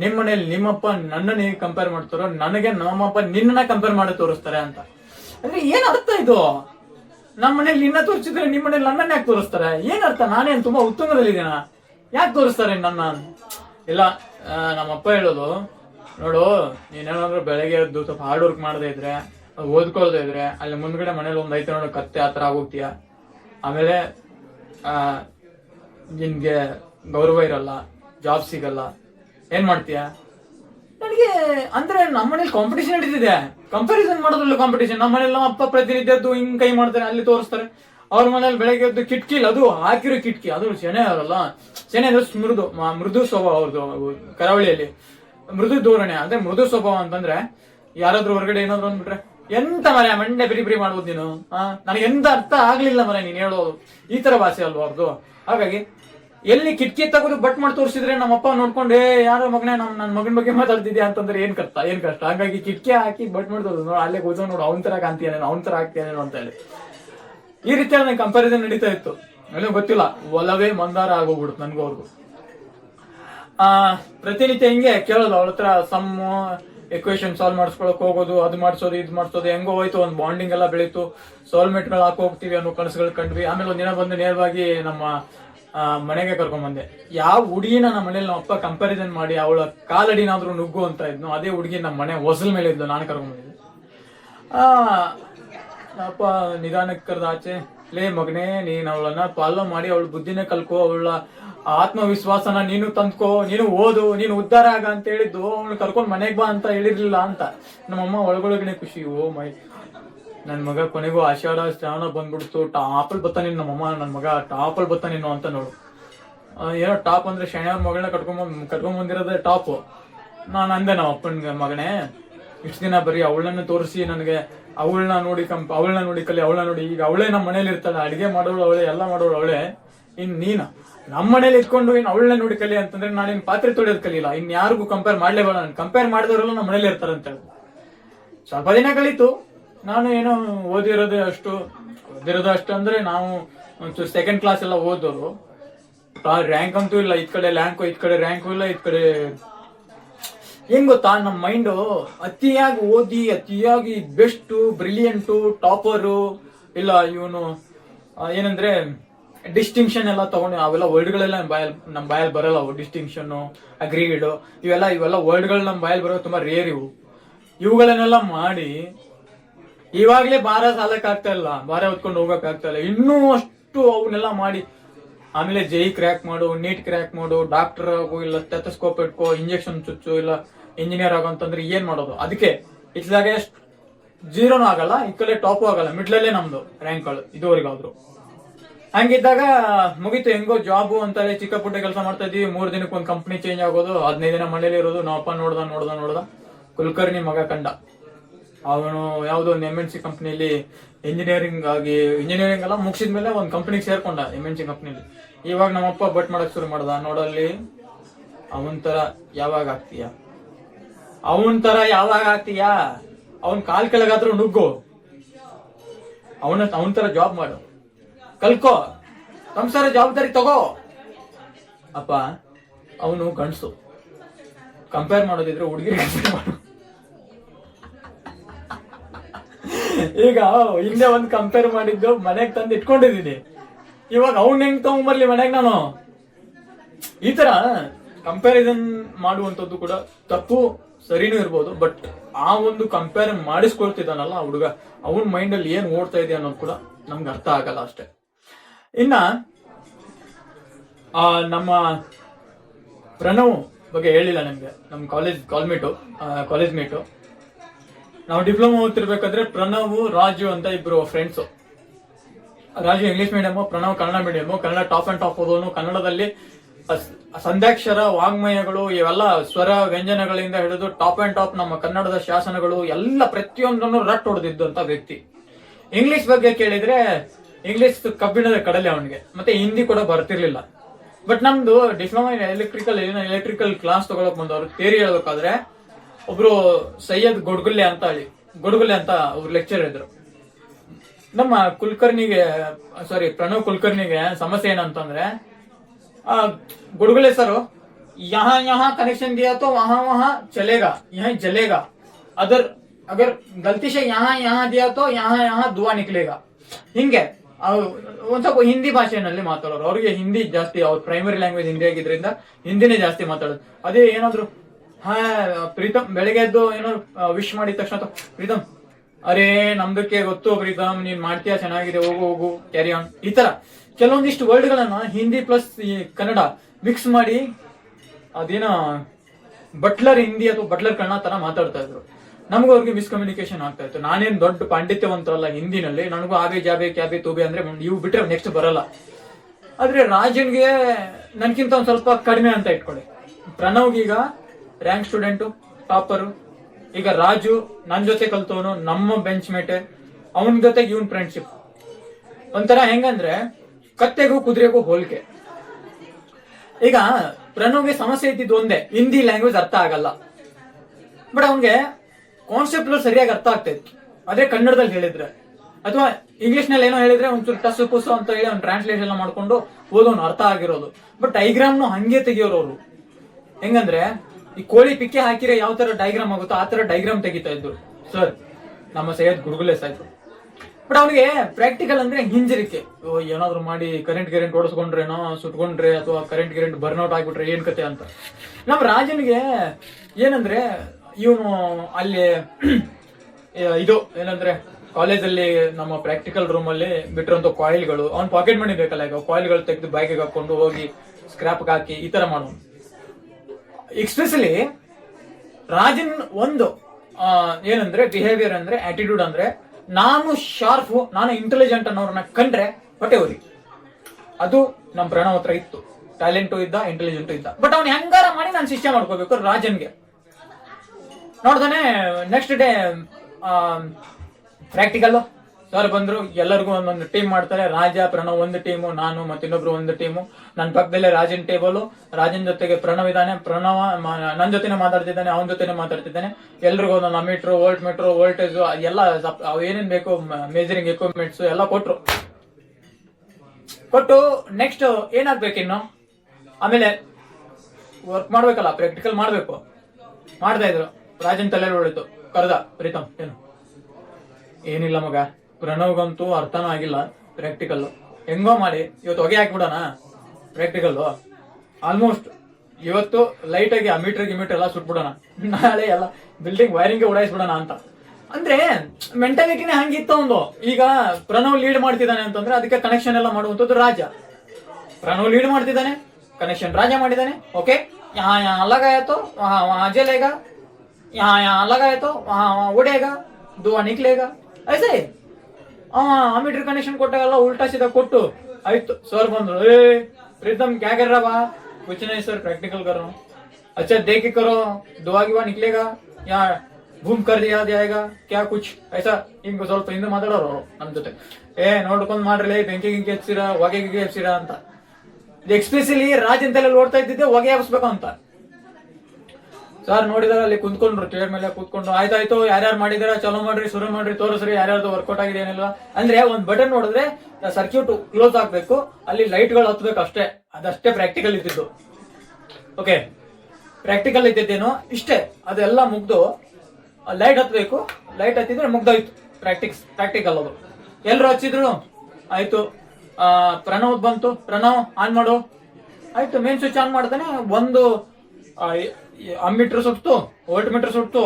ನಿಮ್ಮ ಮನೇಲಿ ನಿಮ್ಮಪ್ಪ ನನ್ನನ್ನ ಹೇಗೆ ಕಂಪೇರ್ ಮಾಡ್ತಾರೋ, ನನಗೆ ನಮ್ಮಪ್ಪ ನಿನ್ನನ್ನ ಕಂಪೇರ್ ಮಾಡಿ ತೋರಿಸ್ತಾರೆ ಅಂತ. ಅಂದ್ರೆ ಏನ್ ಅರ್ಥ ಇದು? ನಮ್ಮ ಮನೇಲಿ ನಿನ್ನ ತೋರಿಸಿದ್ರೆ ನಿಮ್ಮ ಮನೇಲಿ ನನ್ನನ್ನ ಯಾಕೆ ತೋರಿಸ್ತಾರೆ? ಏನರ್ಥ ನಾನೇನ್ ತುಂಬಾ ಉತ್ತುಂಗದಲ್ಲಿದ್ದೀನ ಯಾಕೆ ತೋರಿಸ್ತಾರೆ ನನ್ನ? ಇಲ್ಲ ನಮ್ಮ ನಮ್ಮಪ್ಪ ಹೇಳೋದು, ನೋಡು ನೀನೇನಾದ್ರೂ ಬೆಳಗ್ಗೆ ಎದ್ದು ಸ್ವಲ್ಪ ಹಾರ್ಡ್ ವರ್ಕ್ ಮಾಡದೇ ಇದ್ರೆ ಓದ್ಕೊಳ್ದೇ ಇದ್ರೆ, ಅಲ್ಲಿ ಮುಂದ್ಗಡೆ ಮನೇಲಿ ಒಂದು ಐತೆ ನೋಡು, ಕತ್ತೆ ಆತರ ಆಗೋಗ್ತೀಯ? ಆಮೇಲೆ ನಿನ್ಗೆ ಗೌರವ ಇರಲ್ಲ ಜಾಬ್ ಸಿಗಲ್ಲ, ಏನ್ ಮಾಡ್ತೀಯ? ನನಗೆ ಅಂದ್ರೆ ನಮ್ಮ ಮನೇಲಿ ಕಾಂಪಿಟೇಷನ್ ನಡೀತಿದೆ. ಕಂಪಾರಿಸನ್ ಮಾಡೋದ್ರಲ್ಲ ಕಾಂಪಿಟೇಷನ್ ಮನೇಲಿ ನಮ್ಮ ಅಪ್ಪ ಪ್ರತಿನಿತ್ಯ ಎದ್ದು ಹಿಂಗ್ ಕೈ ಮಾಡ್ತಾರೆ, ಅಲ್ಲಿ ತೋರಿಸ್ತಾರೆ. ಅವ್ರ ಮನೇಲಿ ಬೆಳಗ್ಗೆ ಎದ್ದು ಕಿಟಕಿಲ್ ಅದು ಹಾಕಿರೋ ಕಿಟಕಿ. ಅದು ಶೆನೆ ಅವರಲ್ಲ. ಶೆನೆ ಅಂದ್ರೆ ಮೃದು ಮೃದು ಸ್ವಭಾವ ಅವ್ರದ್ದು ಕರಾವಳಿಯಲ್ಲಿ. ಮೃದು ಧೋರಣೆ. ಅಂದ್ರೆ ಮೃದು ಸ್ವಭಾವ ಅಂತಂದ್ರೆ ಯಾರಾದ್ರೂ ಹೊರಗಡೆ ಏನಾದ್ರು ಅಂದ್ಬಿಟ್ರೆ, ಎಂತ ಮನೆ ಮಂಡೆ ಬಿರಿ ಬಿರಿ ಮಾಡ್ಬೋದು ನೀನು? ನನಗೆ ಎಂತ ಅರ್ಥ ಆಗ್ಲಿಲ್ಲ ಮನೆ ನೀನ್ ಹೇಳೋದು. ಈ ತರ ಭಾಷೆ ಅಲ್ವಾ ಅವ್ರದ್ದು ಹಾಗಾಗಿ ಎಲ್ಲಿ ಕಿಟಕಿ ತೆಗೆದು ಬಟ್ ಮಾಡಿ ತೋರಿಸಿದ್ರೆ ನಮ್ಮ ಅಪ್ಪ ನೋಡ್ಕೊಂಡು, ಏ, ಯಾರೋ ಮಗನೇ, ನಮ್ ನನ್ನ ಮಗನ ಬಗ್ಗೆ ಮಾತಾಡ್ತಿದ್ಯಾ? ಅಂತಂದ್ರೆ ಏನ್ ಕಷ್ಟ ಏನ್ ಕಷ್ಟ. ಹಾಗಾಗಿ ಕಿಟಕಿ ಹಾಕಿ ಬಟ್ ಮಾಡಿ ತೋರಿಸ್ ನೋಡಿ, ಅಲ್ಲೇ ಕೂತ್ಕೊಂಡು ನೋಡು, ಅವನ ತರ ಕಾಣ್ತೀಯೇನೋ ಅವನ ತರ ಆಗ್ತೀಯೇನೋ ಅಂತ ಹೇಳಿ. ಈ ರೀತಿಯಲ್ಲಿ ಕಂಪ್ಯಾರಿಸನ್ ನಡೀತಾ ಇತ್ತು. ನನಗೆ ಗೊತ್ತಿಲ್ಲ, ಒಲವೇ ಮಂದಾರ ಆಗೋಗ್ಬಿಡುತ್ತೆ ನನ್ಗೂ ಅವ್ರಿಗೂ. ಆ, ಪ್ರತಿನಿತ್ಯ ಹಿಂಗೆ ಕೇಳೋದು ಅವಳ ಹತ್ರ ಸಮ್ ಎಕ್ವೇಶನ್ ಸಾಲ್ವ್ ಮಾಡಿಸ್ಕೊಳಕ್ ಹೋಗೋದು, ಅದು ಮಾಡಿಸೋದು, ಇದು ಮಾಡಿಸೋದು, ಹೆಂಗೋ ಹೋಯ್ತು, ಒಂದು ಬಾಂಡಿಂಗ್ ಎಲ್ಲ ಬೆಳೀತು. ಸೋಲ್ಮೇಟ್ ಹಾಕೋಗ್ತೀವಿ ಹಾಕಿ ಹೋಗ್ತೀವಿ ಅನ್ನೋ ಕನಸುಗಳು ಕಂಡ್ವಿ. ಆಮೇಲೆ ಒಂದಿನ ಬಂದು ನೇರವಾಗಿ ನಮ್ಮ ಮನೆಗೆ ಕರ್ಕೊಂಡ್ ಬಂದೆ. ಯಾವ ಹುಡುಗಿನ ನಮ್ಮ ಮನೇಲಿ ನಮ್ಮ ಅಪ್ಪ ಕಂಪ್ಯಾರಿಸನ್ ಮಾಡಿ ಅವಳ ಕಾಲಡಿನಾದ್ರೂ ನುಗ್ಗು ಅಂತ ಇದ್ನು, ಅದೇ ಹುಡುಗಿ ನಮ್ಮ ಮನೆ ಹೊಸಲ್ ಮೇಲೆ ಇದ್ಲು, ನಾನು ಕರ್ಕೊಂಡ್ ಬಂದಿದ್ದೆ. ಆ, ಅಪ್ಪ, ನಿಧಾನಕ್ಕೆ ಕರೆದ ಆಚೆ, ಲೇ ಮಗನೇ, ನೀನು ಅವಳನ್ನ ಫಾಲೋ ಮಾಡಿ, ಅವಳ ಬುದ್ಧಿನ ಕಲ್ಕೋ, ಅವಳ ಆತ್ಮವಿಶ್ವಾಸನ ನೀನು ತಂದ್ಕೋ, ನೀನು ಓದು, ನೀನು ಉದ್ಧಾರ ಆಗ ಅಂತ ಹೇಳಿದ್ದು ಅವಳು ಕರ್ಕೊಂಡ್ ಮನೆಗೆ ಬಾ ಅಂತ ಹೇಳಿರ್ಲಿಲ್ಲ ಅಂತ. ನಮ್ಮಮ್ಮ ಒಳಗೊಳಗಿನ ಖುಷಿ, ಓ ಮೈ ನನ್ ಮಗ ಕೊನೆಗೂ ಆಷಾಢ, ಶ್ರಾವಣ ಬಂದ್ಬಿಡ್ತು. ಟಾಪಲ್ ಬತ್ತಾನಿನ್ ನಮ್ಮಮ್ಮ, ನನ್ ಮಗ ಟಾಪಲ್ಲಿ ಬತ್ತಾನಿನ್ನು ಅಂತ ನೋಡು. ಏನೋ ಟಾಪ್ ಅಂದ್ರೆ ಶನಿವಾರ ಮಗಳನ್ನ ಕಟ್ಕೊಂಡ್ ಕಟ್ಕೊಂಡ್ ಬಂದಿರೋದೇ ಟಾಪ್. ನಾನು ಅಂದೆ ನಮ್ಮ ಅಪ್ಪನ ಮಗನೇ, ಇಷ್ಟು ದಿನ ಬರೀ ಅವಳನ್ನ ತೋರಿಸಿ ನನಗೆ. ಅವಳನ್ನ ನೋಡಿ ಕಂಪ್, ಅವಳನ್ನ ನೋಡಿ ಕಲಿ, ಅವಳನ್ನ ನೋಡಿ. ಈಗ ಅವಳೇ ನಮ್ಮ ಮನೇಲಿ ಇರ್ತಾಳೆ, ಅಡಿಗೆ ಮಾಡೋಳು ಅವಳೆ, ಎಲ್ಲ ಮಾಡೋಳು ಅವಳೆ. ಇನ್ ನೀನ, ನಮ್ಮ ಮನೇಲಿ ಇಟ್ಕೊಂಡು ಇನ್ ಅವಳನ್ನ ನೋಡಿ ಕಲಿ ಅಂತಂದ್ರೆ ನಾನು ಇನ್ ಪಾತ್ರೆ ತೊಳೆಯೋದ್ ಕಲಿಲ್ಲ. ಇನ್ ಯಾರಿಗೂ ಕಂಪೇರ್ ಮಾಡ್ಲೇಬೇಡ. ನಾನು ಕಂಪೇರ್ ಮಾಡಿದವರೆಲ್ಲ ನಮ್ಮ ಮನೇಲಿ ಇರ್ತಾರೆ ಅಂತ ಹೇಳಿ ಸ್ವಲ್ಪ ದಿನ ಕಳೀತು ನಾನು ಏನೋ ಓದಿರೋದೇ ಅಷ್ಟು, ಓದಿರೋದು ಅಷ್ಟು ಅಂದ್ರೆ ನಾವು ಒಂಚೂರು ಸೆಕೆಂಡ್ ಕ್ಲಾಸ್ ಎಲ್ಲ ಓದೋರು ರ್ಯಾಂಕ್ ಅಂತೂ ಇಲ್ಲ, ಇದ್ ಕಡೆ ರ್ಯಾಂಕು ಇದ್ ಕಡೆ ರ್ಯಾಂಕು ಇಲ್ಲ, ಇದ್ ಕಡೆ ಏನ್ ಗೊತ್ತಾ ನಮ್ಮ ಮೈಂಡ್ ಅತಿಯಾಗಿ ಓದಿ, ಅತಿಯಾಗಿ ಬೆಸ್ಟ್ ಬ್ರಿಲಿಯಂಟು ಟಾಪರು ಇಲ್ಲ ಇವನು ಏನಂದ್ರೆ ಡಿಸ್ಟಿಂಕ್ಷನ್ ಎಲ್ಲ ತಗೊಂಡು ಅವೆಲ್ಲ ವರ್ಡ್ಗಳೆಲ್ಲ ನಮ್ಮ ಬಾಯಲ್ಲಿ ನಮ್ಮ ಬಾಯಲ್ಲಿ ಬರಲ್ಲ ಅವು ಡಿಸ್ಟಿಂಕ್ಷನ್ ಅಗ್ರಿಗೇಡ್ ಇವೆಲ್ಲ ಇವೆಲ್ಲ ವರ್ಡ್ಗಳು ನಮ್ಮ ಬಾಯಲ್ಲಿ ಬರೋದು ತುಂಬಾ ರೇರ್ ಇವು. ಇವುಗಳನ್ನೆಲ್ಲ ಮಾಡಿ ಇವಾಗ್ಲೇ ಭಾರ ಸಾಲಕ್ ಆಗ್ತಾ ಇಲ್ಲ. ಭಾರ ಹೊತ್ಕೊಂಡು ಹೋಗಕ್ ಆಗ್ತಾ ಇಲ್ಲ. ಇನ್ನೂ ಅಷ್ಟು ಅವನ್ನೆಲ್ಲ ಮಾಡಿ, ಆಮೇಲೆ ಜೈ ಕ್ರ್ಯಾಕ್ ಮಾಡು ನೀಟ್ ಕ್ರ್ಯಾಕ್ ಮಾಡು ಡಾಕ್ಟರ್ ಆಗು, ಇಲ್ಲ ಸ್ಟೆಥಸ್ಕೋಪ್ ಇಟ್ಕೋ ಇಂಜೆಕ್ಷನ್ ಚುಚ್ಚು, ಇಲ್ಲ ಇಂಜಿನಿಯರ್ ಆಗೋ ಅಂತಂದ್ರೆ ಏನ್ ಮಾಡೋದು? ಅದಕ್ಕೆ ಇತ್ಲಾಗೆ ಜೀರೋನು ಆಗಲ್ಲ ಕಡೆ ಟಾಪು ಆಗಲ್ಲ. ಮಿಡ್ಲಲ್ಲೇ ನಮ್ದು ರ್ಯಾಂಕ್ಗಳು ಇದುವರೆಗಾದ್ರು. ಹಂಗಿದ್ದಾಗ ಮುಗೀತು. ಹೆಂಗೋ ಜಾಬು ಅಂತಾರೆ ಚಿಕ್ಕ ಪುಟ್ಟ ಕೆಲಸ ಮಾಡ್ತಾ ಇದ್ವಿ. ಮೂರ್ ದಿನಕ್ಕೆ ಒಂದು ಕಂಪ್ನಿ ಚೇಂಜ್ ಆಗೋದು. ಹದಿನೈದು ದಿನ ಮನೇಲಿ ಇರೋದು ನಾವಪ್ಪ ನೋಡ್ದ ನೋಡ್ದ ನೋಡ್ದ. ಕುಲಕರ್ಣಿ ಮಗ ಕಂಡ. ಅವನು ಯಾವುದೋ ಒಂದು ಎಂ ಎನ್ ಸಿ ಕಂಪ್ನಿಲಿ ಇಂಜಿನಿಯರಿಂಗ್ ಆಗಿ ಇಂಜಿನಿಯರಿಂಗ್ ಎಲ್ಲ ಮುಗಿಸಿದ್ಮೇಲೆ ಒಂದು ಕಂಪ್ನಿಗೆ ಸೇರ್ಕೊಂಡ ಎಂ ಎನ್ ಸಿ ಕಂಪ್ನಿಲಿ ಇವಾಗ ನಮ್ಮಪ್ಪ ಬಟ್ ಮಾಡಕ್ ಶುರು ಮಾಡ್ದ. ನೋಡಲ್ಲಿ, ಅವನ ತರ ಯಾವಾಗ ಆಗ್ತೀಯ? ಅವನ್ ತರ ಯಾವಾಗ ಆಗ್ತೀಯ? ಅವನ್ ಕಾಲ್ ಕೆಳಗಾದ್ರೂ ನುಗ್ಗು. ಅವನ, ಅವನ್ ತರ ಜಾಬ್ ಮಾಡು. ಕಲ್ಕೋ. ಸಂಸಾರ ಜವಾಬ್ದಾರಿ ತಗೋ. ಅಪ್ಪ, ಅವನು ಗಂಡ್ಸು. ಕಂಪೇರ್ ಮಾಡೋದಿದ್ರೆ ಹುಡುಗಿ ಕಂಪೇರ್ ಈಗ ಹಿಂದೆ ಒಂದ್ ಕಂಪೇರ್ ಮಾಡಿದ್ದು ಮನೆಗ್ ತಂದು ಇಟ್ಕೊಂಡಿದೀನಿ ಇವಾಗ ಅವ್ನ್ ಹೆಂಗ್ ತಗೊಂಬರ್ಲಿ ಮನೆಗ್ ನಾನು? ಈ ತರ ಕಂಪ್ಯಾರಿಸನ್ ಮಾಡುವಂತದ್ದು ಕೂಡ ತಪ್ಪು ಸರಿನೂ ಇರ್ಬೋದು ಬಟ್ ಆ ಒಂದು ಕಂಪೇರ್ ಮಾಡಿಸ್ಕೊಳ್ತಿದ್ದಾನಲ್ಲ ಹುಡುಗ ಅವನ್ ಮೈಂಡ್ ಅಲ್ಲಿ ಏನ್ ಓಡ್ತಾ ಇದೆ ಅನ್ನೋದು ಕೂಡ ನಮ್ಗೆ ಅರ್ಥ ಆಗಲ್ಲ ಅಷ್ಟೇ. ಇನ್ನ ಆ, ನಮ್ಮ ಪ್ರಣವ್ ಬಗ್ಗೆ ಹೇಳಿಲ್ಲ ನಮ್ಗೆ ನಮ್ಮ ಕಾಲೇಜ್ ಕಾಲ್ಮೇಟು ಕಾಲೇಜ್ ಮೇಟು ನಾವು ಡಿಪ್ಲೊಮಾ ಓದ್ತಿರ್ಬೇಕಾದ್ರೆ ಪ್ರಣವ್, ರಾಜು ಅಂತ ಇಬ್ರು friends Raju English medium Pranav Kannada medium Kannada top and top ಓದೋನು ಕನ್ನಡದಲ್ಲಿ ಸಂಧ್ಯಾಕ್ಷರ, ವಾಗ್ಮಯಗಳು, ಇವೆಲ್ಲ ಸ್ವರ ವ್ಯಂಜನಗಳಿಂದ ಹಿಡಿದು ಟಾಪ್ ಅಂಡ್ ಟಾಪ್ ನಮ್ಮ ಕನ್ನಡದ ಶಾಸನಗಳು ಎಲ್ಲ ಪ್ರತಿಯೊಂದನ್ನು ರಟ್ ಹೊಡೆದಿದ್ದಂತ ವ್ಯಕ್ತಿ. ಇಂಗ್ಲಿಷ್ ಬಗ್ಗೆ ಕೇಳಿದ್ರೆ ಇಂಗ್ಲಿಷ್ ಕಬ್ಬಿಣದ ಕಡಲೆ ಅವನಿಗೆ. ಮತ್ತೆ ಹಿಂದಿ ಕೂಡ ಬರ್ತಿರ್ಲಿಲ್ಲ. ಬಟ್ ನಮ್ದು ಡಿಪ್ಲೊಮಾ ಎಲೆಕ್ಟ್ರಿಕಲ್ ಏನೋ ಎಲೆಕ್ಟ್ರಿಕಲ್ ಕ್ಲಾಸ್ ತಗೊಳಕ್ ಬಂದವರು. ಥಿಯರಿ ಹೇಳ್ಬೇಕಾದ್ರೆ ಒಬ್ರು ಸೈಯದ್ ಗೊಡ್ಗುಲ್ಲೆ ಅಂತ ಹೇಳಿ, ಗೊಡ್ಗುಲ್ಲೆ ಅಂತ ಅವ್ರು ಲೆಕ್ಚರ್ ಇದ್ರು. ನಮ್ಮ ಕುಲಕರ್ಣಿಗೆ ಸಾರಿ ಪ್ರಣವ್ ಕುಲಕರ್ಣಿಗೆ ಸಮಸ್ಯೆ ಏನಂತಂದ್ರೆ, ಆ ಗುಡುಗುಲೆ ಸರ್, ಯಹಾ ಯಹಾ ಕನೆಕ್ಷನ್ ದಿಯಾ ತೋ ವಹಾ ವಹಾ ಚಲೇಗಾ ಯಾ ಜಲೇಗಾ. ಅದರ್, ಅಗರ್ ಗಲ್ತಿ ಶೆ ಯಹಾ ಯಹಾ ದಿಯಾ ತೋ ಯಹಾ ಯಹಾ ದುವಾ ನಿಕ್ಲೇಗಾ. ಹಿಂಗೆ ಒಂದ್ ಸ್ವಲ್ಪ ಹಿಂದಿ ಭಾಷೆನಲ್ಲಿ ಮಾತಾಡೋರು. ಅವ್ರಿಗೆ ಹಿಂದಿ ಜಾಸ್ತಿ, ಅವ್ರ ಪ್ರೈಮರಿ ಲ್ಯಾಂಗ್ವೇಜ್ ಹಿಂದಿ ಆಗಿದ್ರಿಂದ ಹಿಂದಿನೇ ಜಾಸ್ತಿ ಮಾತಾಡೋದು. ಅದೇ ಏನಾದ್ರು ಹಾ, ಪ್ರೀತಮ್, ಬೆಳಗ್ಗೆ ಎದ್ದು ಏನೋ ವಿಶ್ ಮಾಡಿದ ತಕ್ಷಣ ಪ್ರೀತಮ್, ಅರೇ ನಮ್ದಕ್ಕೆ ಗೊತ್ತು ಪ್ರೀತಮ್, ನೀನ್ ಮಾಡ್ತೀಯಾ, ಚೆನ್ನಾಗಿದೆ, ಹೋಗು ಹೋಗು ಕ್ಯಾರಿ ಆನ್ ಈ ತರ. ಕೆಲವೊಂದಿಷ್ಟು ವರ್ಡ್ ಗಳನ್ನ ಹಿಂದಿ ಪ್ಲಸ್ ಕನ್ನಡ ಮಿಕ್ಸ್ ಮಾಡಿ, ಅದೇನ ಬಟ್ಲರ್ ಹಿಂದಿ ಅಥವಾ ಬಟ್ಲರ್ ಕನ್ನಡ ತರ ಮಾತಾಡ್ತಾ ಇದ್ರು. ನಮಗೂ ಅವ್ರಿಗೆ ಮಿಸ್ಕಮ್ಯುನಿಕೇಶನ್ ಆಗ್ತಾ ಇತ್ತು. ನಾನೇನ್ ದೊಡ್ಡ ಪಾಂಡಿತ್ಯವಂತರಲ್ಲ ಹಿಂದಿನಲ್ಲಿ, ನನಗೂ ಆಗೇ ಜಾಬೆ, ಕ್ಯಾಬೆ, ತೂಬೆ ಅಂದ್ರೆ ಇವು ಬಿಟ್ರೆ ನೆಕ್ಸ್ಟ್ ಬರಲ್ಲ. ಆದ್ರೆ ರಾಜನ್ಗೆ ನನ್ಕಿಂತ ಒಂದ್ ಸ್ವಲ್ಪ ಕಡಿಮೆ ಅಂತ ಇಟ್ಕೊಳ್ಳಿ ಪ್ರಣವ್ಗೀಗ ರ್ಯಾಂಕ್ ಸ್ಟೂಡೆಂಟು ಟಾಪರು ಈಗ ರಾಜು ನನ್ನ ಜೊತೆ ಕಲ್ತವನು ನಮ್ಮ ಬೆಂಚ್ ಮೇಟೆ ಅವನ ಜೊತೆ ಇವನ್ ಫ್ರೆಂಡ್ಶಿಪ್ ಒಂಥರ ಹೆಂಗಂದ್ರೆ ಕತ್ತೆಗೂ ಕುದುರೆಗೂ ಹೋಲಿಕೆ. ಈಗ ಪ್ರಣವ್ಗೆ ಸಮಸ್ಯೆ ಇದ್ದಿದ್ದು ಒಂದೇ, ಹಿಂದಿ ಲ್ಯಾಂಗ್ವೇಜ್ ಅರ್ಥ ಆಗಲ್ಲ. ಬಟ್ ಅವನ್ಗೆ ಕಾನ್ಸೆಪ್ಟ್ ಸರಿಯಾಗಿ ಅರ್ಥ ಆಗ್ತಾ ಇತ್ತು. ಅದೇ ಕನ್ನಡದಲ್ಲಿ ಹೇಳಿದ್ರೆ. ಅಥವಾ ಇಂಗ್ಲಿಷ್ನಲ್ಲಿ ಏನೋ ಹೇಳಿದ್ರೆ ಒಂಚೂರು ಟಸ್ ಪುಸು ಅಂತ ಹೇಳಿ ಅವ್ನು ಟ್ರಾನ್ಸ್ಲೇಷನ್ ಎಲ್ಲ ಮಾಡ್ಕೊಂಡು ಓದೋನು ಅರ್ಥ ಆಗಿರೋದು. ಬಟ್ ಡೈಗ್ರಾಮ್ನು ಹಂಗೆ ತೆಗಿಯೋರು ಅವರು. ಹೆಂಗಂದ್ರೆ ಈ ಕೋಳಿ ಪಿಕ್ಕೆ ಹಾಕಿದ್ರೆ ಯಾವ ತರ ಡೈಗ್ರಾಮ್ ಆಗುತ್ತೋ ಆ ತರ ಡೈಗ್ರಾಮ್ ತೆಗಿತಾ ಇದ್ರು. ಸರ್ ನಮ್ಮ ಸೈಯದ್ ಗುರುಗುಲೆ ಸಾಯ್ತು ಬಟ್ ಅವನಿಗೆ ಪ್ರಾಕ್ಟಿಕಲ್ ಅಂದ್ರೆ ಹಿಂಜರಿಕೆ. ಏನಾದ್ರು ಮಾಡಿ ಕರೆಂಟ್ ಗಿರೆಂಟ್ ಓಡಿಸ್ಕೊಂಡ್ರೇನೋ, ಸುಟ್ಕೊಂಡ್ರೆ ಅಥವಾ ಕರೆಂಟ್ ಗೆರೆಂಟ್ ಬರ್ನೌಟ್ ಆಗ್ಬಿಟ್ರೆ ಏನ್ ಕತೆ ಅಂತ. ನಮ್ಮ ರಾಜನಿಗೆ ಏನಂದ್ರೆ ಇವನು ಅಲ್ಲಿ ಇದು ಏನಂದ್ರೆ ಕಾಲೇಜಲ್ಲಿ ನಮ್ಮ ಪ್ರಾಕ್ಟಿಕಲ್ ರೂಮ್ ಅಲ್ಲಿ ಬಿಟ್ಟಿರುವಂತ ಕಾಯಿಲ್ಗಳು ಅವ್ನ್ ಪಾಕೆಟ್ ಮನಿ ಬೇಕಲ್ಲ, ಈಗ ಕಾಯಿಲ್ಗಳು ತೆಗೆದು ಬೈಕ್ಗೆ ಹಾಕೊಂಡು ಹೋಗಿ ಸ್ಕ್ರಾಪ್ ಹಾಕಿ ಈ ತರ ಮಾಡೋನು ಎಕ್ಸ್ಪೆಷಲಿ ರಾಜನ್ ಒಂದು ಏನಂದ್ರೆ ಬಿಹೇವಿಯರ್ ಅಂದ್ರೆ ಆಟಿಟ್ಯೂಡ್ ಅಂದ್ರೆ, ನಾನು ಶಾರ್ಪ್ ನಾನು ಇಂಟೆಲಿಜೆಂಟ್ ಅನ್ನೋರನ್ನ ಕಂಡ್ರೆ, ಹೊಟ್ಟೆ ಉರಿ. ಅದು ನಮ್ಮ ಪ್ರಣವ್ ಹತ್ರ ಇತ್ತು. ಟ್ಯಾಲೆಂಟು ಇದ್ದ ಇಂಟೆಲಿಜೆಂಟು ಇದ್ದ. ಬಟ್ ಅವ್ನು ಹೆಂಗಾರ ಮಾಡಿ ನಾನು ಶಿಷ್ಯ ಮಾಡ್ಕೋಬೇಕು ರಾಜನ್ಗೆ. ನೋಡ್ದಾನೆ ನೆಕ್ಸ್ಟ್ ಡೇ ಪ್ರಾಕ್ಟಿಕಲ್ ಸರ್ ಬಂದ್ರು, ಎಲ್ಲರಿಗೂ ಒಂದೊಂದು ಟೀಮ್ ಮಾಡ್ತಾರೆ. ರಾಜ, ಪ್ರಣವ್ ಒಂದು ಟೀಮು ನಾನು ಮತ್ತೆ ಇನ್ನೊಬ್ರು ಒಂದು ಟೀಮು ನನ್ನ ಪಕ್ಕದಲ್ಲೇ ರಾಜನ್ ಟೇಬಲ್ ರಾಜನ್ ಜೊತೆಗೆ ಪ್ರಣವ್ ಇದ್ದಾನೆ. ಪ್ರಣವ ನನ್ನ ಜೊತೆ ಮಾತಾಡ್ತಿದ್ದಾನೆ, ಅವನ ಜೊತೆನೆ ಮಾತಾಡ್ತಿದ್ದಾನೆ. ಎಲ್ರಿಗೂ ಒಂದೊಂದು ಮೀಟ್ರು ವೋಲ್ಟ್ ಮೀಟ್ರು ವೋಲ್ಟೇಜ್ ಎಲ್ಲ ಏನೇನ್ ಬೇಕು ಮೇಜರಿಂಗ್ ಎಕ್ವಿಪ್ಮೆಂಟ್ಸ್ ಎಲ್ಲ ಕೊಟ್ರು. ಕೊಟ್ಟು ನೆಕ್ಸ್ಟ್ ಏನಾಗ್ಬೇಕಿನ್ನು ಆಮೇಲೆ ವರ್ಕ್ ಮಾಡ್ಬೇಕಲ್ಲ ಪ್ರಾಕ್ಟಿಕಲ್ ಮಾಡ್ಬೇಕು. ಮಾಡ್ತಾ ಇದ್ರು. ರಾಜನ್ ತಲೆ ಹೊಳಿತು ಕರ್ದ, ಪ್ರೀತಮ್, ಏನು? ಏನಿಲ್ಲ ಮಗ. ಪ್ರಣವ್ಗಂತೂ ಅರ್ಥನೂ ಆಗಿಲ್ಲ ಪ್ರಾಕ್ಟಿಕಲ್ ಹೆಂಗೋ ಮಾಡಿ, ಇವತ್ತು ಹೊಗೆ ಹಾಕ್ಬಿಡೋಣ ಪ್ರಾಕ್ಟಿಕಲ್ಲು ಆಲ್ಮೋಸ್ಟ್ ಇವತ್ತು ಲೈಟ್ ಆಗಿ ಆ ಮೀಟರ್ ಗಿಮೀಟರ್ ಎಲ್ಲ ಸುಟ್ಬಿಡೋಣ. ನಾಳೆ ಎಲ್ಲ ಬಿಲ್ಡಿಂಗ್ ವೈರಿಂಗ್ಗೆ ಉಡಾಯಿಸ್ಬಿಡೋಣ ಅಂತ. ಅಂದ್ರೆ ಮೆಂಟಾಲಿಟಿನೇ ಹಂಗಿತ್ತು ಒಂದು. ಈಗ ಪ್ರಣವ್ ಲೀಡ್ ಮಾಡ್ತಿದ್ದಾನೆ ಅಂತಂದ್ರೆ ಅದಕ್ಕೆ ಕನೆಕ್ಷನ್ ಎಲ್ಲ ಮಾಡುವಂಥದ್ದು ರಾಜ. ಪ್ರಣವ್ ಲೀಡ್ ಮಾಡ್ತಿದ್ದಾನೆ ಕನೆಕ್ಷನ್ ರಾಜ ಮಾಡಿದಾನೆ ಓಕೆ ಯಾ ಯಾ, ಅಲಗಾಯ್ತು ಅಜಲೇಗ ಯಾ ಯಾ, ಅಲಗಾಯ್ತು ದುವಾ ನಿಕ್ಲೇಗ. ಐಸೈ वहाँ वहाँ उड़ेगा धुआं निकलेगा ऐसे ಆ ಮೀಟರ್ ಕನೆಕ್ಷನ್ ಕೊಟ್ಟಾಗೆಲ್ಲ ಉಲ್ಟಾ ಸೀದಾ ಕೊಟ್ಟು ಆಯ್ತು ಸರ್ ಬಂದ್ರು ಏ प्रीतम क्या कर रहा बा कुछ नहीं सर प्रैक्टिकल कर रहा हूँ अच्छा देख के करो दुआ की निकलेगा या ಬೂಮ್ ಕರ್ ದಿಯಾ ಜಾಯೇಗಾ ಕ್ಯಾ ಕುಚ್ ಐಸಾ ಹಿಂಗ ಸ್ವಲ್ಪ ಹಿಂದೆ ಮಾತಾಡೋರು ಅವ್ರು ನಮ್ ಜೊತೆ ಏ ನೋಡ್ಕೊಂಡ್ ಮಾಡ್ರಲೇ ಬೆಂಕಿ ಗಿಂಕಿ ಹಚ್ಚಿರ ಹೊಗೆ ಗಿಂಕಿ ಹಚ್ಚಿರ ಅಂತ ಎಕ್ಸ್ಪೆಷಲಿ ರಾಜ್ ಅಂತೆಲ್ಲ ನೋಡ್ತಾ ಇದ್ದಿದ್ದೆ ಹೊಗೆ ಹಬ್ಸ್ಬೇಕು ಅಂತ ಸರ್ ನೋಡಿದಾರ, ಅಲ್ಲಿ ಕುಂತ್ಕೊಂಡ್ರು ಚೇರ್ ಮೇಲೆ ಕೂತ್ಕೊಂಡು. ಆಯ್ತಾಯ್ತು, ಯಾರ್ಯಾರು ಮಾಡಿದಾರ? ಚಲೋ ಮಾಡ್ರಿ ಶುರು ಮಾಡ್ರಿ, ತೋರಿಸ್ರಿ, ಯಾರ್ಯಾರ್ದು ವರ್ಕೌಟ್ ಆಗಿದೆ ಏನಿಲ್ಲ ಅಂದ್ರೆ ಒಂದ್ ಬಟನ್ ನೋಡಿದ್ರೆ ಸರ್ಕ್ಯೂಟ್ ಕ್ಲೋಸ್ ಆಗ್ಬೇಕು. ಅಲ್ಲಿ ಲೈಟ್ಗಳು ಹತ್ಬೇಕು ಅಷ್ಟೇ. ಅದಷ್ಟೇ ಪ್ರಾಕ್ಟಿಕಲ್ ಇದ್ದಿದ್ದು. ಓಕೆ ಪ್ರಾಕ್ಟಿಕಲ್ ಇದ್ದಿದ್ದೇನು? ಇಷ್ಟೇ. ಅದೆಲ್ಲ ಮುಗ್ದು ಲೈಟ್ ಹತ್ಬೇಕು. ಲೈಟ್ ಹತ್ತಿದ್ರೆ ಮುಗ್ದೋಯ್ತು. ಪ್ರಾಕ್ಟಿಕ್ಸ್ ಪ್ರಾಕ್ಟಿಕಲ್ ಅದು. ಎಲ್ರು ಹಚ್ಚಿದ್ರು? ಆಯ್ತು. ಪ್ರಣವ್ ಬಂತು. ಪ್ರಣವ್ ಆನ್ ಮಾಡು. ಆಯ್ತು ಮೇನ್ ಸ್ವಿಚ್ ಆನ್ ಮಾಡ್ತಾನೆ. ಒಂದು ಅಮ್ಮೀಟರ್ ಸುಟ್ಟು ವೋಲ್ಟ್ ಮೀಟರ್ ಸುಟ್ಟು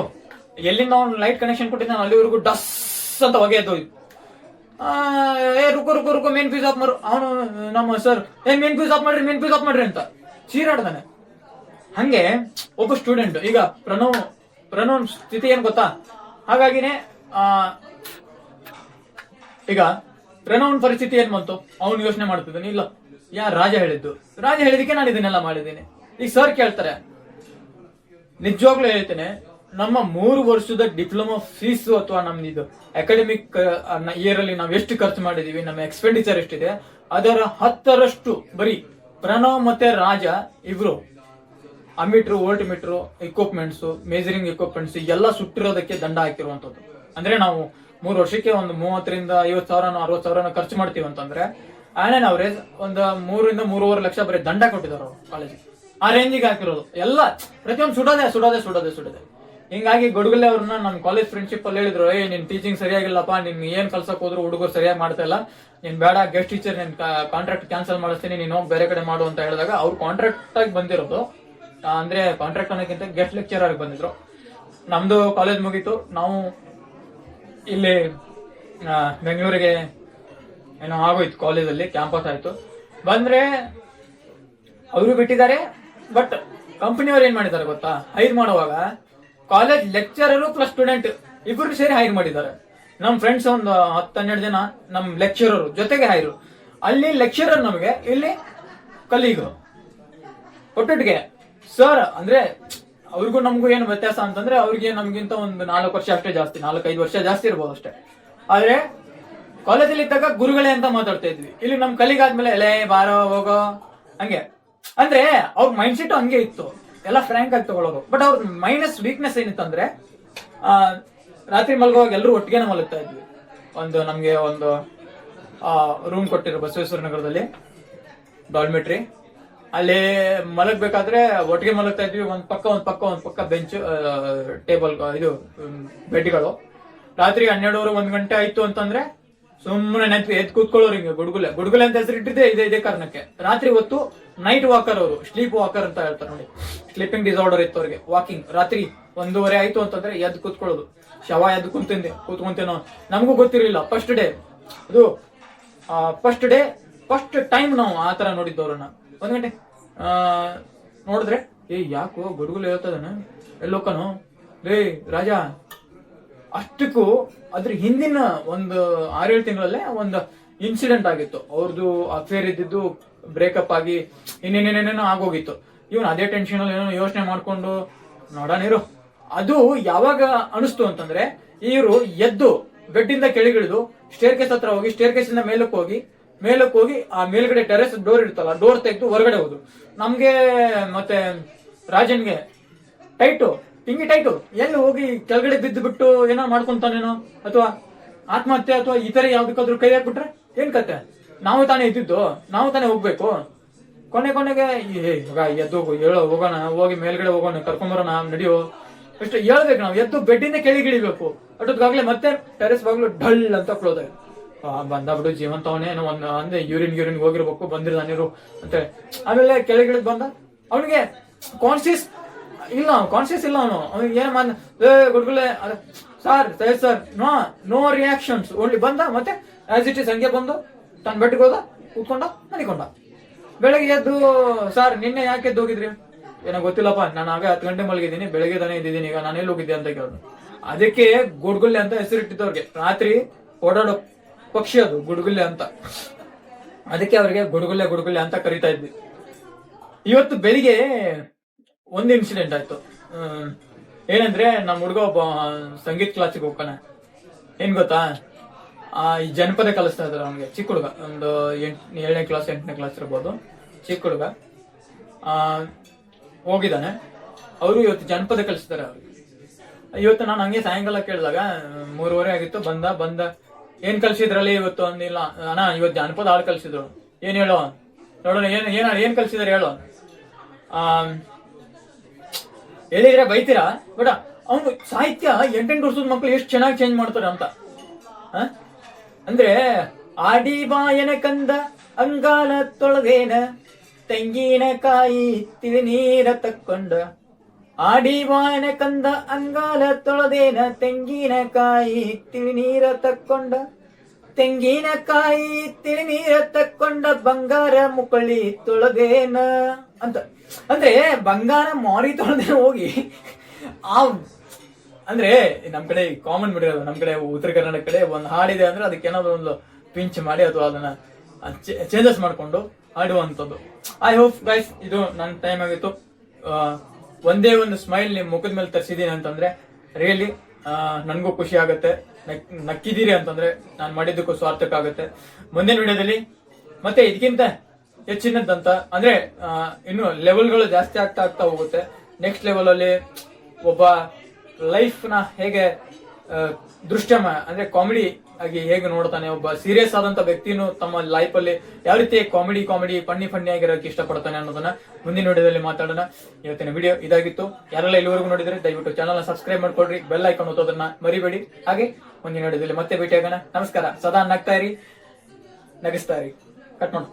ಎಲ್ಲಿಂದ ಅವ್ನು ಲೈಟ್ ಕನೆಕ್ಷನ್ ಕೊಟ್ಟಿದ್ದಾನೆ ಅಲ್ಲಿವರೆಗೂ ಡಸ್ ಅಂತ ಹೊಗೆ ಎದ್ದೋಯ್ತು ಏ ರುಕು ರುಕು ರುಕು ಮೇನ್ ಫೀಸ್ ಆಫ್ ಮಾಡು. ಅವನು ನಮ್ಮ ಸರ್ ಏ ಮೇನ್ ಫೀಸ್ ಆಫ್ ಮಾಡ್ರಿ ಮೇನ್ ಫೀಸ್ ಆಫ್ ಮಾಡ್ರಿ ಅಂತ ಚೀರಾಡ್ದಾನೆ. ಹಂಗೆ ಒಬ್ಬ ಸ್ಟೂಡೆಂಟ್ ಈಗ ಪ್ರಣವ್ ಪ್ರಣವ್ ಸ್ಥಿತಿ ಏನ್ ಗೊತ್ತಾ? ಹಾಗಾಗಿನೇ ಆ, ಈಗ ಪ್ರಣವನ್ ಪರಿಸ್ಥಿತಿ ಏನ್ ಬಂತು? ಅವನು ಯೋಚನೆ ಮಾಡ್ತಿದ್ದಾನೆ ಇಲ್ಲ ಯಾ ರಾಜ ಹೇಳಿದ್ದು? ರಾಜ ಹೇಳಿದಕ್ಕೆ ನಾನು ಇದನ್ನೆಲ್ಲ ಮಾಡಿದ್ದೀನಿ. ಈಗ ಸರ್ ಕೇಳ್ತಾರೆ ನಿಜವಾಗ್ಲೂ ಹೇಳ್ತೇನೆ, ನಮ್ಮ ಮೂರು ವರ್ಷದ ಡಿಪ್ಲೊಮಾ ಫೀಸ್ ಅಥವಾ ನಮ್ದು ಇದು ಅಕಾಡೆಮಿಕ್ ಇಯರ್ ಅಲ್ಲಿ ನಾವು ಎಷ್ಟು ಖರ್ಚು ಮಾಡಿದೀವಿ, ನಮ್ಮ ಎಕ್ಸ್ಪೆಂಡಿಚರ್ ಎಷ್ಟಿದೆ, ಅದರ ಹತ್ತರಷ್ಟು ಬರೀ ಪ್ರಣವ್ ಮತ್ತೆ ರಾಜ ಇಬ್ರು ammeter voltmeter equipments measuring equipments ಎಲ್ಲ ಸುಟ್ಟಿರೋದಕ್ಕೆ ದಂಡ ಹಾಕಿರುವಂತದ್ದು ಅಂದ್ರೆ ನಾವು ಮೂರು ವರ್ಷಕ್ಕೆ ಒಂದು ಮೂವತ್ತರಿಂದ ಐವತ್ತು ಸಾವಿರ ಅರವತ್ತು ಸಾವಿರ ಖರ್ಚು ಮಾಡ್ತೀವಿ ಅಂತಂದ್ರೆ ಆನ್ ಅವರೇಜ್ ಒಂದು ಮೂರರಿಂದ ಮೂರುವರೆ ಲಕ್ಷ ಬರೀ ದಂಡ ಕೊಟ್ಟಿದ್ದಾರೆ ಕಾಲೇಜಿಗೆ ಆ ರೇಂಜಿಗೆ ಹಾಕಿರೋದು. ಎಲ್ಲ, ಪ್ರತಿಯೊಂದು ಸುಡೋದೆ ಸುಡೋದೆ ಸುಡೋದೆ ಸುಡೋದೆ. ಹಿಂಗಾಗಿ ಗೊಡಗಲ್ಲೆ ಅವ್ರನ್ನ ನನ್ನ ಕಾಲೇಜ್ ಫ್ರೆಂಡ್ಶಿಪ್ ಅಲ್ಲಿ ಹೇಳಿದ್ರು ಏ ನಿನ್ ಟೀಚಿಂಗ್ ಸರಿಯಾಗಿಲ್ಲಪ್ಪ, ನಿನ್ ಏನ್ ಕಲ್ಸಕ್ ಹೋದ್ರು ಹುಡುಗರು ಸರಿಯಾಗಿ ಮಾಡ್ತಾ ಇಲ್ಲ. ನೀನ್ ಬೇಡ ಗೆಸ್ಟ್ ಟೀಚರ್ ನಿನ್ ಕಾಂಟ್ರಾಕ್ಟ್ ಕ್ಯಾನ್ಸಲ್ ಮಾಡಿಸ್ತೀನಿ, ನೀನು ಹೋಗಿ ಬೇರೆ ಕಡೆ ಮಾಡು ಅಂತ ಹೇಳಿದಾಗ ಅವ್ರು ಕಾಂಟ್ರಾಕ್ಟ್ ಆಗಿ ಬಂದಿರೋದು. ಅಂದ್ರೆ ಕಾಂಟ್ರಾಕ್ಟ್ ಅನ್ನೋಕ್ಕಿಂತ ಗೆಸ್ಟ್ ಲೆಕ್ಚರ್ ಆಗಿ ಬಂದಿದ್ರು. ನಮ್ದು ಕಾಲೇಜ್ ಮುಗೀತು. ನಾವು ಇಲ್ಲಿ ಬೆಂಗಳೂರಿಗೆ ಏನೋ ಆಗೋಯ್ತು ಕಾಲೇಜಲ್ಲಿ ಕ್ಯಾಂಪಸ್ ಆಯ್ತು. ಬಂದ್ರೆ, ಅವರು ಬಿಟ್ಟಿದ್ದಾರೆ. ಬಟ್ ಕಂಪನಿಯವ್ರು ಏನ್ ಮಾಡಿದ್ದಾರೆ ಗೊತ್ತಾ? ಹೈರ್ ಮಾಡುವಾಗ ಕಾಲೇಜ್ ಲೆಕ್ಚರರು ಪ್ಲಸ್ ಸ್ಟೂಡೆಂಟ್ ಇಬ್ಬರು ಸೇರಿ ಹೈರ್ ಮಾಡಿದ್ದಾರೆ. ನಮ್ ಫ್ರೆಂಡ್ಸ್ ಒಂದು ಹನ್ನೆರಡು ಜನ, ನಮ್ ಲೆಕ್ಚರರು ಜೊತೆಗೆ ಹೈರು ಅಲ್ಲಿ ಲೆಕ್ಚರರ್ ನಮಗೆ, ಇಲ್ಲಿ ಕಲೀಗು ಒಟ್ಟೊಟ್ಟಿಗೆ ಸರ್ ಅಂದ್ರೆ ಅವ್ರಿಗೂ ನಮಗೂ ಏನು ವ್ಯತ್ಯಾಸ ಅಂತಂದ್ರೆ ಅವ್ರಿಗೆ ನಮ್ಗಿಂತ ಒಂದು ನಾಲ್ಕು ವರ್ಷ ಅಷ್ಟೇ ಜಾಸ್ತಿ, ನಾಲ್ಕೈದು ವರ್ಷ ಜಾಸ್ತಿ ಇರ್ಬೋದು ಅಷ್ಟೇ. ಆದ್ರೆ ಕಾಲೇಜಲ್ಲಿ ಇದ್ದಾಗ ಗುರುಗಳೇ ಅಂತ ಮಾತಾಡ್ತಾ ಇದ್ವಿ. ಇಲ್ಲಿ ನಮ್ ಕಲಿಗಾದ್ಮೇಲೆ ಎಲೆ ಬಾರೋ, ಹೋಗೋ. ಹಂಗೆ. ಅಂದ್ರೆ ಅವ್ರ ಮೈಂಡ್ ಸೆಟ್ ಹಂಗೆ ಇತ್ತು. ಎಲ್ಲ ಫ್ರಾಂಕ್ ಆಗಿ ತಗೊಳ್ಳೋರು ಬಟ್ ಅವ್ರ ಮೈನಸ್ ವೀಕ್ನೆಸ್ ಏನಿತ್ತಂದ್ರೆ ಆ, ರಾತ್ರಿ ಮಲಗುವಾಗ ಎಲ್ಲರೂ ಒಟ್ಟಿಗೆ ಮಲಗ್ತಾ ಇದ್ವಿ. ಒಂದು ನಮ್ಗೆ ಒಂದು ರೂಮ್ ಕೊಟ್ಟಿರೋ ಬಸವೇಶ್ವರ ನಗರದಲ್ಲಿ ಡಾಲ್ಮೆಟ್ರಿ ಅಲ್ಲಿ ಮಲಗ್ಬೇಕಾದ್ರೆ ಒಟ್ಟಿಗೆ ಮಲಗ್ತಾ ಇದ್ವಿ. ಒಂದ್ ಪಕ್ಕ ಒಂದ್ ಪಕ್ಕ ಒಂದ್ ಪಕ್ಕ ಬೆಂಚ್ ಟೇಬಲ್ ಇದು ಬೆಡ್ಗಳು. ರಾತ್ರಿ ಹನ್ನೆರಡುವರೆ ಒಂದ್ ಗಂಟೆ ಆಯ್ತು ಅಂತಂದ್ರೆ ಸುಮ್ಮನೆ ನೆನಪು ಎದ್ ಕೂತ್ಕೊಳ್ಳೋರು ಹಿಂಗೆ ಗುಡ್ಗುಲೆ. ಗುಡುಗುಲೆ ಅಂತ ಹೆಸರು ಇಟ್ಟಿದ್ದೆ ಇದೇ ಇದೇ ಕಾರಣಕ್ಕೆ. ರಾತ್ರಿ ಹೊತ್ತು ನೈಟ್ ವಾಕರ್ ಅವರು ಸ್ಲೀಪ್ ವಾಕರ್ ಅಂತ ಹೇಳ್ತಾರೆ ನೋಡಿ. ಸ್ಲೀಪಿಂಗ್ ಡಿಸಾರ್ಡರ್ ಇತ್ತು ಅವ್ರಿಗೆ ವಾಕಿಂಗ್ ರಾತ್ರಿ ಒಂದೂವರೆ ಆಯ್ತು ಅಂತಂದ್ರೆ ಎದ್ದು ಕೂತ್ಕೊಳ್ಳೋದು. ಶವ ಎದ್ದು ಕುಂತಿಂದೆ ಕೂತ್ಕೊಂತೇನೋ ನಮಗೂ ಗೊತ್ತಿರಲಿಲ್ಲ. ಫಸ್ಟ್ ಡೇ ಅದು ಫಸ್ಟ್ ಡೇ ಫಸ್ಟ್ ಟೈಮ್ ನಾವು ಆ ತರ ನೋಡಿದ್ದವ್ರನ್ನ. ಒಂದ್ ಗಂಟೆ. ನೋಡಿದ್ರೆ, ಏ, ಯಾಕೋ ಗುಡುಗುಲು ಹೇಳ್ತದನ ಎಲ್ಲೋಕನು? ರೇ ರಾಜ, ಅಷ್ಟಕ್ಕೂ ಅದ್ರ ಹಿಂದಿನ ಒಂದು ಆರೇಳು ತಿಂಗಳಲ್ಲೇ ಒಂದು ಇನ್ಸಿಡೆಂಟ್ ಆಗಿತ್ತು. ಅವ್ರದ್ದು ಅಫೇರ್ ಇದ್ದಿದ್ದು ಬ್ರೇಕಪ್ ಆಗಿ ಇನ್ನೇನೇನೇನೇನೋ ಆಗೋಗಿತ್ತು. ಇವನು ಅದೇ ಟೆನ್ಷನ್ ಅಲ್ಲಿ ಏನೋ ಯೋಚನೆ ಮಾಡ್ಕೊಂಡು ನೋಡೋಣ ಅದು ಯಾವಾಗ ಅನಿಸ್ತು ಅಂತಂದ್ರೆ, ಇವರು ಎದ್ದು ಬೆಡ್ಡಿಂದ ಕೆಳಗಿಳಿದು ಸ್ಟೇರ್ ಕೇಸ್ ಹತ್ರ ಹೋಗಿ ಸ್ಟೇರ್ ಕೇಸ್ ಇಂದ ಮೇಲಕ್ಕೆ ಹೋಗಿ ಮೇಲಕ್ಕೆ ಹೋಗಿ ಆ ಮೇಲ್ಗಡೆ ಟೆರೆಸ್ ಡೋರ್ ಇರ್ತಲ್ಲ ಡೋರ್ ತೆಗೆದು ಹೊರಗಡೆ ಹೋದ್ರು. ನಮ್ಗೆ ಮತ್ತೆ ರಾಜನ್ಗೆ ಟೈಟು ಹಿಂಗೆ ಟೈಟು ಎಲ್ಲಿ ಹೋಗಿ ಕೆಳಗಡೆ ಬಿದ್ದು ಬಿಟ್ಟು ಏನೋ ಮಾಡ್ಕೊಂತಾನೇನೋ, ಅಥವಾ ಆತ್ಮಹತ್ಯೆ ಅಥವಾ ಈ ತರ ಯಾವ್ದಕ್ಕಾದ್ರೂ ಕೈ ಹಾಕ್ಬಿಟ್ರೆ? ಏನ್ ಕತೆ? ನಾವು ತಾನೇ ಇದ್ದಿದ್ದು, ನಾವು ತಾನೇ ಹೋಗ್ಬೇಕು. ಕೊನೆ ಕೊನೆಗೆ ಇವಾಗ ಎದ್ದು ಹೇಳೋ, ಹೋಗೋಣ, ಹೋಗಿ ಮೇಲ್ಗಡೆ ಹೋಗೋಣ, ಕರ್ಕೊಂಬರೋಣ, ನಡಿಯೋ. ಎಷ್ಟು ಹೇಳ್ಬೇಕು ನಾವು, ಎದ್ದು ಬೆಡ್ಡಿಂದ ಕೆಳಗಿಳಿಬೇಕು. ಅಟೋದ್ಗಾಗ್ಲೇ ಮತ್ತೆ ಟೆರೆಸ್ ಬಾಗ್ಲು ಡಲ್ ಅಂತ ಕ್ಲೋಸ್ ಬಂದಾಬಿಟ್ಟು ಜೀವಂತ ಅವನೇ ಏನೋ ಒಂದ್, ಅಂದ್ರೆ ಯೂರಿನ್ ಯೂರಿನ್ ಹೋಗಿರ್ಬೇಕು ಬಂದಿರ ನೀರು ಅಂತ. ಆಮೇಲೆ ಕೆಳಗಿಳಿದ್ ಬಂದ. ಅವನಿಗೆ ಕಾನ್ಶಿಯಸ್ ಇಲ್ಲ ಕಾನ್ಶಿಯಸ್ ಇಲ್ಲ ಅವನು. ಅವ್ನಿಗೆ ಏನ್ ಮಾಡ್ ಗುಡ್ಗುಲೆ sir sir no no reactions only ಬಂದ, ಮತ್ತೆ ಆಸ್ ಇಟ್ ಹಂಗೆ ಬಂದು ತನ್ನ ಬೆಟ್ಟಿಗೆ ಹೋದ, ಕೂತ್ಕೊಂಡ, ಮನಿಕೊಂಡ. ಬೆಳಗ್ಗೆ ಎದ್ದು, ಸರ್, ನಿನ್ನೆ ಯಾಕೆ ಎದ್ದು ಹೋಗಿದ್ರಿ? ಏನೋ ಗೊತ್ತಿಲ್ಲಪ್ಪ, ನಾನು ಆಗ ಹತ್ತು ಗಂಟೆ ಮಲಗಿದ್ದೀನಿ, ಬೆಳಗ್ಗೆ ತಾನೇ ಇದ್ದಿದ್ದೀನಿ ಈಗ ನಾನು ಎಲ್ಲಿ ಹೋಗಿದ್ದೆ ಅಂತ ಕೇಳಿದ್ರು. ಅದಕ್ಕೆ ಗುಡ್ಗುಲ್ಲೆ ಅಂತ ಹೆಸರಿಟ್ಟಿದ್ದವ್ರಿಗೆ. ರಾತ್ರಿ ಓಡಾಡೋ ಪಕ್ಷಿ ಅದು, ಗುಡ್ಗುಲ್ಲೆ ಅಂತ. ಅದಕ್ಕೆ ಅವ್ರಿಗೆ ಗುಡ್ಗುಲ್ಲೆ ಗುಡ್ಗುಲ್ಲೆ ಅಂತ ಕರಿತಾ ಇದ್ವಿ. ಇವತ್ತು ಬೆಳಿಗ್ಗೆ ಒಂದು ಇನ್ಸಿಡೆಂಟ್ ಆಯ್ತು. ಏನಂದ್ರೆ ನಮ್ಮ ಹುಡುಗ ಒಬ್ಬ ಸಂಗೀತ ಕ್ಲಾಸಿಗೆ ಹೋಗ್ತಾನೆ. ಏನ್ ಗೊತ್ತಾ? ಈ ಜನಪದ ಕಲಿಸ್ತಾ ಇದ್ರು ಅವನಿಗೆ. ಚಿಕ್ಕ ಹುಡುಗ. ಒಂದು ಎಂಟು, ಏಳನೇ ಕ್ಲಾಸ್ ಎಂಟನೇ ಕ್ಲಾಸ್ ಇರ್ಬೋದು. ಚಿಕ್ಕ ಹುಡುಗ. ಹೋಗಿದ್ದಾನೆ. ಅವರು ಇವತ್ತು ಜನಪದ ಕಲಿಸ್ತಾರೆ ಅವ್ರಿಗೆ ಇವತ್ತು ನಾನು ಹಂಗೆ ಸಾಯಂಕಾಲ ಕೇಳಿದಾಗ, ಮೂರುವರೆ ಆಗಿತ್ತು, ಬಂದ ಬಂದ. ಏನ್ ಕಲ್ಸಿದ್ರಲ್ಲಿ ಇವತ್ತು ಅಂದಿಲ್ಲ. ಅಣ್ಣ, ಇವತ್ತು ಜನಪದ ಹಾಡು ಕಲ್ಸಿದ್ರು. ಏನ್ ಹೇಳೋ? ನೋಡೋಣ, ಏನ್, ಏನ, ಏನ್ ಕಲ್ಸಿದಾರೆ ಹೇಳೋ? ಆ, ಹೇಳಿದ್ರೆ ಬೈತೀರಾ? ಬಟ್ ಅವನು ಸಾಹಿತ್ಯ ಎಂಟೆಂಟು ವರ್ಷದ ಮಕ್ಕಳು ಎಷ್ಟು ಚೆನ್ನಾಗಿ ಚೇಂಜ್ ಮಾಡ್ತಾರೆ ಅಂತ? ಅಂದ್ರೆ ಆಡಿ ಬಾಯನ ಕಂದ ಅಂಗಾಲ ತೊಳೆದೇನ ತೆಂಗಿನಕಾಯಿ ತಿಳಿ ನೀರ ತಕ್ಕೊಂಡ. ಆಡಿ ಬಾಯನ ಕಂದ ಅಂಗಾಲ ತೊಳೆದೇನ ತೆಂಗಿನಕಾಯಿ ತಿಳಿ ನೀರ ತಕ್ಕೊಂಡ. ತೆಂಗಿನಕಾಯಿ ತಿಳಿ ನೀರ ತಕ್ಕೊಂಡ ಬಂಗಾರ ಮುಕಳಿ ತೊಳೆದೇನ ಅಂತ. ಅಂದ್ರೆ ಬಂಗಾರ ಮಾರಿ ತೊಳೆದೇ ಹೋಗಿ ಆ ಅಂದ್ರೆ ನಮ್ ಕಡೆ ಕಾಮನ್ ಬಿಡಿರೋದು ನಮ್ ಕಡೆ ಉತ್ತರ ಕರ್ನಾಟಕ ಕಡೆ ಒಂದು ಹಾಡಿದೆ ಅಂದ್ರೆ ಅದಕ್ಕೆ ಏನಾದ್ರು ಒಂದು ಪಿಂಚ್ ಮಾಡಿ ಅಥವಾ ಅದನ್ನ ಚೇಂಜಸ್ ಮಾಡ್ಕೊಂಡು ಆಡುವಂಥದ್ದು ಐ ಹೋಪ್ ಗೈಸ್ ಇದು ನನ್ನ ಟೈಮ್ ಆಗಿತ್ತು. ಒಂದೇ ಒಂದು ಸ್ಮೈಲ್ ನಿಮ್ ಮುಖದ ಮೇಲೆ ತರಿಸಿದೀನಿ ಅಂತಂದ್ರೆ ರಿಯಲಿ ನನಗೂ ಖುಷಿ ಆಗುತ್ತೆ. ನಕ್- ನಕ್ಕಿದ್ದೀರಿ ಅಂತಂದ್ರೆ ನಾನು ಮಾಡಿದ್ದಕ್ಕೂ ಸ್ವಾರ್ಥಕ ಆಗುತ್ತೆ. ಮುಂದಿನ ವಿಡಿಯೋದಲ್ಲಿ ಮತ್ತೆ ಇದಕ್ಕಿಂತ ಹೆಚ್ಚಿನದಂತ, ಅಂದ್ರೆ ಇನ್ನು ಲೆವೆಲ್ಗಳು ಜಾಸ್ತಿ ಆಗ್ತಾ ಆಗ್ತಾ ಹೋಗುತ್ತೆ. ನೆಕ್ಸ್ಟ್ ಲೆವೆಲ್ ಅಲ್ಲಿ ಒಬ್ಬ ಲೈಫ್ನ ಹೇಗೆ ದೃಶ್ಯಮ ದೃಶ್ಯ ಅಂದ್ರೆ ಕಾಮಿಡಿ ಆಗಿ ಹೇಗೆ ನೋಡ್ತಾನೆ ಒಬ್ಬ ಸೀರಿಯಸ್ ಆದಂತ ವ್ಯಕ್ತಿನೂ ತಮ್ಮ ಲೈಫ್ ಅಲ್ಲಿ ಯಾವ ರೀತಿ ಕಾಮಿಡಿ ಕಾಮಿಡಿ ಫನ್ನಿ ಫನ್ನಿ ಆಗಿರೋಕೆ ಇಷ್ಟಪಡ್ತಾನೆ ಅನ್ನೋದನ್ನ ಮುಂದಿನ ವಿಡಿಯೋದಲ್ಲಿ ಮಾತಾಡೋಣ. ಇವತ್ತಿನ ವಿಡಿಯೋ ಇದಾಗಿತ್ತು. ಯಾರೆಲ್ಲ ಇಲ್ಲಿವರೆಗೂ ನೋಡಿದ್ರೆ ದಯವಿಟ್ಟು ಚಾನಲ್ ಸಬ್ಸ್ಕ್ರೈಬ್ ಮಾಡ್ಕೊಳ್ರಿ. ಬೆಲ್ ಐಕಾನ್ ಒತ್ತೋದನ್ನ ಮರಿಬೇಡಿ. ಹಾಗೆ ಮುಂದಿನ ವಿಡಿಯೋದಲ್ಲಿ ಮತ್ತೆ ಭೇಟಿ ಆಗೋಣ ನಮಸ್ಕಾರ. ಸದಾ ನಗ್ತಾ ಇರಿ. ನಗಿಸ್ತಾ ಇರಿ. ಕಟ್ ಮಾಡು.